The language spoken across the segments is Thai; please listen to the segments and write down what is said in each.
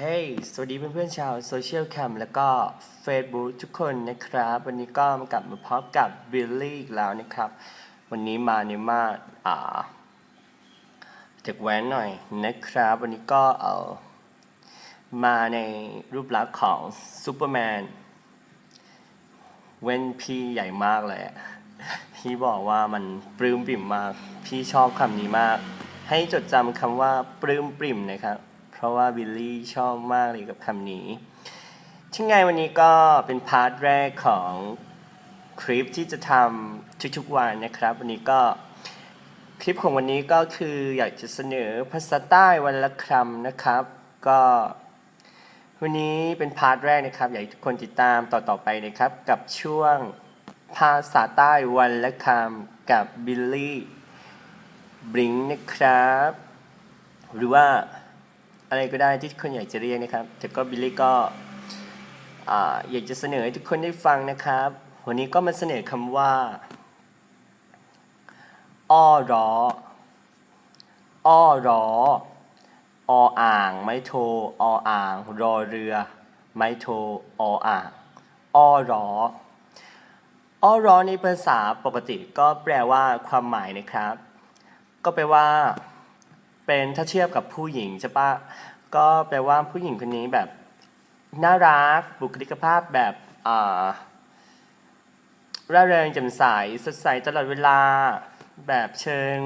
เฮ้ย สวัสดีเพื่อนๆชาวโซเชียลแคมแล้วก็ Facebook ทุกคนนะครับ วันนี้ก็มากลับมาพบกับบิลลี่อีกแล้วนะครับ วันนี้มาในมาดอ่าเด็กแว้นหน่อยนะครับ วันนี้ก็เอามาในรูปลักษณ์ของซูเปอร์แมนเว้นพี่ใหญ่มากเลย พี่บอกว่ามันปลื้มปริ่มมาก พี่ชอบคำนี้มาก ให้จดจำคำว่าปลื้มปริ่มนะครับ ราะว่าบิลลี่ชอบมากเลยกับคำนี้ที่ไงวันนี้ก็เป็นพาร์ทแรกของคลิปที่จะทำทุกๆวันนะครับ วันนี้ก็คลิปของวันนี้ก็คืออยากจะเสนอภาษาใต้วันละคำนะครับ ก็วันนี้เป็นพาร์ทแรกนะครับ อยากให้ทุกคนติดตามต่อๆไปนะครับ กับช่วงภาษาใต้วันละคำกับบิลลี่บริงนะครับ หรือว่า อะไรก็ได้ที่คนอยากจะเรียกนะครับ แต่ก็บิลลี่ก็อ่าอยากจะเสนอให้ทุกคนได้ฟังนะครับ วันนี้ก็มาเสนอคำว่าอ้อรออ้อรอออ่าง ไม้โทออ่าง รอเรือ ไม้โทออ่างอ้อรออ้อรอในภาษาปกติก็แปลว่าความหมายนะครับ ก็แปลว่า เป็นถ้าเทียบกับผู้หญิงใช่ปะก็แปลว่าผู้หญิงคนนี้แบบน่ารักบุคลิกภาพแบบอ่าร่าเริงแจ่มใสสดใสตลอดเวลา แบบเชิง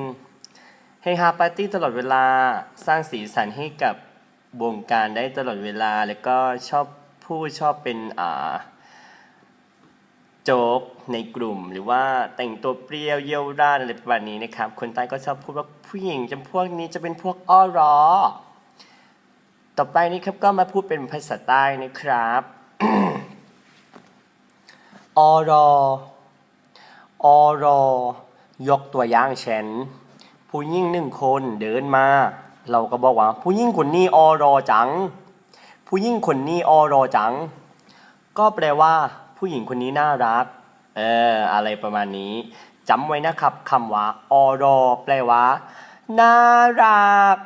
เฮฮาปาร์ตี้ตลอดเวลาสร้างสีสันให้กับวงการได้ตลอดเวลา แล้วก็ชอบพูดชอบเป็นอ่า จ๊กในกลุ่ม หรือว่าแต่งตัวเปรี้ยวเยี่ยวราดอะไรประมาณนี้นะครับ คนใต้ก็ชอบพูดว่าผู้หญิงจำพวกนี้จะเป็นพวกอ้อรอต่อไปนี้ครับก็มาพูดเป็นภาษาใต้นะครับอรออรอยกตัวอย่างเช่นผู้หญิงหนึ่งคนเดินมา เราก็บอกว่า ผู้หญิงคนนี้ออรอจัง ผู้หญิงคนนี้ออรอจัง ก็แปลว่า ผู้หญิงคนนี้น่ารัก เออ อะไรประมาณนี้จำไว้นะครับคำว่าออรอแปลว่า น่ารัก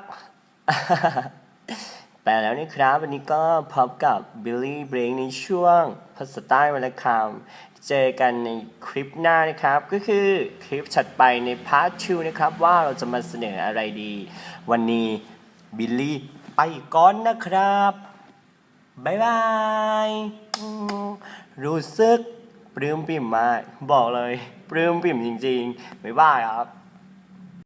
แปลแล้วนี่ครับ วันนี้ก็พบกับ Billy Break ในช่วงภาษาใต้วันละคำเจอกันในคลิปหน้านะครับ ก็คือคลิปถัดไปในพาร์ท2นะครับ ว่าเราจะมาเสนออะไรดี วันนี้บิลลี่ไปก่อนนะครับ บายบายอืมรู้สึกปลื้มปิ่มมาก บอกเลย ปลื้มปิ่มจริงๆบายบายครับ